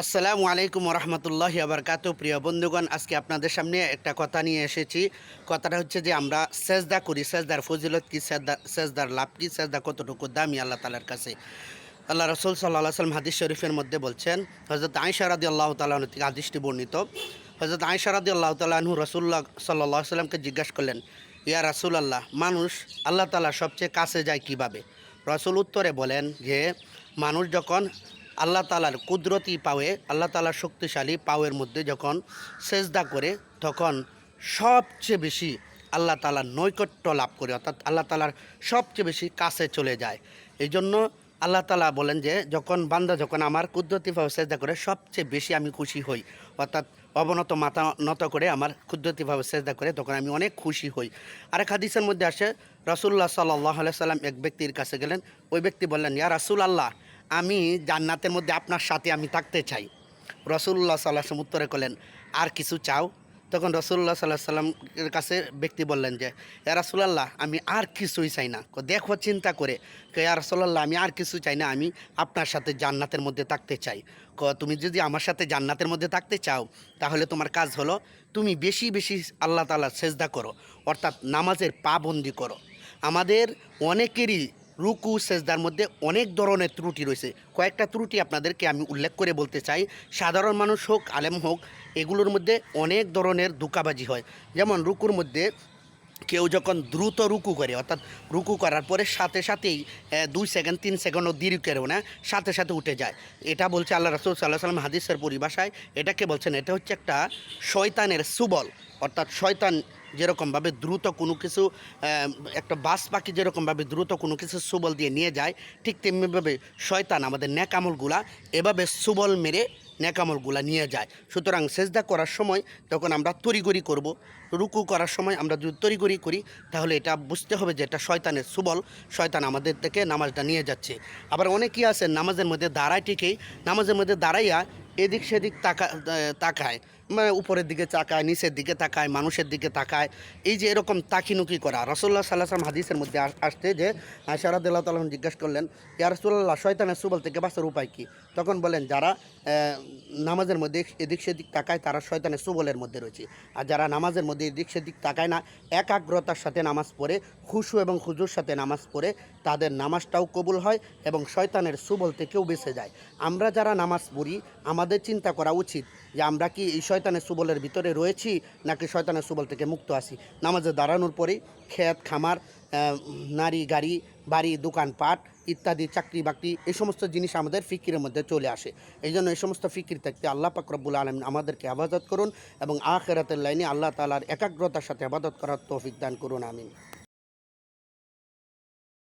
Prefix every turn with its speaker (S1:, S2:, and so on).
S1: আসসালামু আলাইকুম রহমতুল্লাহ আবরকাত। প্রিয় বন্ধুগণ, আজকে আপনাদের সামনে একটা কথা নিয়ে এসেছি। কথাটা হচ্ছে যে আমরা সেজদা করি। সেজদার ফজিলত কি? সেজদা, সেজদার লাভ কি? সেজদা কতটুকু দামি আল্লাহ তালার কাছে? আল্লাহ রসুল সাল্লাহ সাল্লাম হাদিস শরীফের মধ্যে বলছেন হজরত আয়সা রাদি আল্লাহ তালাহ থেকে হাদিসটি বর্ণিত হজরত আয়সা রাদি আল্লাহ তালাহু রসুল্লাহ সাল্লাহ সাল্লামকে জিজ্ঞাসা করলেন, ইয়া রাসুল আল্লাহ মানুষ আল্লাহ তালা সবচেয়ে কাছে যায় কীভাবে? রসুল উত্তরে বলেন যে, মানুষ যখন আল্লাহ তালার কুদরতি পাওয়ে, আল্লাহ তালার শক্তিশালী পাওয়ের মধ্যে যখন সেজদা করে, তখন সবচেয়ে বেশি আল্লাহ তালার নৈকট্য লাভ করে, অর্থাৎ আল্লাহ তালার সবচেয়ে বেশি কাছে চলে যায়। এই জন্য আল্লাহ তালা বলেন যে, যখন বান্দা যখন আমার কুদরতিভাবে সেজদা করে, সবচেয়ে বেশি আমি খুশি হই। অর্থাৎ অবনত মাথা নত করে আমার কুদরতিভাবে সেজদা করে, তখন আমি অনেক খুশি হই। আরেক হাদিসের মধ্যে আসে রসুল্লাহ সাল্লাহ সাল্লাম এক ব্যক্তির কাছে গেলেন। ওই ব্যক্তি বললেন, ইয়া রাসুল আল্লাহ আমি জান্নাতের মধ্যে আপনার সাথে আমি থাকতে চাই। রসুল্লাহ সাল্লাহ উত্তরে করলেন, আর কিছু চাও? তখন রসুল্লাহ সাল্লাহ সাল্লামের কাছে ব্যক্তি বললেন যে, ইয়া রাসুলাল্লাহ, আমি আর কিছুই চাই না। দেখো, চিন্তা করে। ইয়া রাসুলাল্লাহ, আমি আর কিছু চাই না, আমি আপনার সাথে জান্নাতের মধ্যে থাকতে চাই। ক, তুমি যদি আমার সাথে জান্নাতের মধ্যে থাকতে চাও, তাহলে তোমার কাজ হলো তুমি বেশি বেশি আল্লাহ তালা সেজদা করো, অর্থাৎ নামাজের পাবন্দি করো। আমাদের অনেকেরই রুকু, সেজদার মধ্যে অনেক ধরনের ত্রুটি রয়েছে। কয়েকটা ত্রুটি আপনাদেরকে আমি উল্লেখ করে বলতে চাই। সাধারণ মানুষ হোক, আলেম হোক, এগুলোর মধ্যে অনেক ধরনের ধোকাবাজি হয়। যেমন রুকুর মধ্যে কেউ যখন দ্রুত রুকু করে, অর্থাৎ রুকু করার পরে সাথে সাথেই দুই সেকেন্ড, তিন সেকেন্ডও দেরি করেও না, সাথে সাথে উঠে যায়। এটা বলছে আল্লাহ রসুল সাল্লাহ সাল্লাম হাদিসের পরিভাষায়। এটাকে বলছেন, এটা হচ্ছে একটা শয়তানের সুবল, অর্থাৎ শয়তান যেরকমভাবে দ্রুত কোনো কিছু একটা বাস পাখি যেরকমভাবে দ্রুত কোনো কিছু সুবল দিয়ে নিয়ে যায়, ঠিক তেমনিভাবে শয়তান আমাদের ন্যাকামলগুলা এভাবে সুবল মেরে ন্যাকামলগুলা নিয়ে যায়। সুতরাং সেজদা করার সময় তখন আমরা তড়িগড়ি করব, রুকু করার সময় আমরা যদি তড়িগড়ি করি, তাহলে এটা বুঝতে হবে যে এটা শয়তানের সুবল, শয়তান আমাদের থেকে নামাজটা নিয়ে যাচ্ছে। আবার অনেকেই আছে নামাজের মধ্যে দাঁড়ায় ঠিকই, নামাজের মধ্যে দাঁড়াইয়া এদিক সেদিক তাকা তাকায়। মানে উপরের দিকে তাকায়, নিচের দিকে তাকায়, মানুষের দিকে তাকায়। এই যে এরকম তাকিনুকি করা রসল্লাহ সাল্লাহ সাল্লাম হাদিসের মধ্যে আসতে যে শারাদুল্লাহ তালন জিজ্ঞাসা করলেন, ইয়া রসুল্লাহ শয়তানের সুবল থেকে বাঁচার উপায় কী? তখন বলেন যারা নামাজের মধ্যে এদিক সেদিক তাকায়, তারা শয়তানের সুবলের মধ্যে রয়েছে। আর যারা নামাজের মধ্যে এদিক সেদিক তাকায় না, একাগ্রতার সাথে নামাজ পড়ে, খুশু এবং খুজুর সাথে নামাজ পড়ে তাদের নামাজটাও কবুল হয় এবং শয়তানের সুবল থেকেও বেঁচে যায়। আমরা যারা নামাজ পড়ি, আমাদের চিন্তা করা উচিত যে আমরা কি এই শয়তানের সুবলের ভিতরে রয়েছি নাকি শয়তানের সুবল থেকে মুক্ত আছি। নামাজে দাঁড়ানোর পরেই ক্ষেত খামার নারী, গাড়ি, বাড়ি, দোকানপাট ইত্যাদি, চাকরি বাকরি এই সমস্ত জিনিস আমাদের ফিকিরের মধ্যে চলে আসে। এই জন্য এই সমস্ত ফিকির থাকতে আল্লাহ পাক রব্বুল আলম আমাদেরকে আবাদত করুন এবং আখেরাতের লাইনে আল্লাহ তালার একাগ্রতার সাথে আবাদত করার তৌফিক দান করুন, আমিন।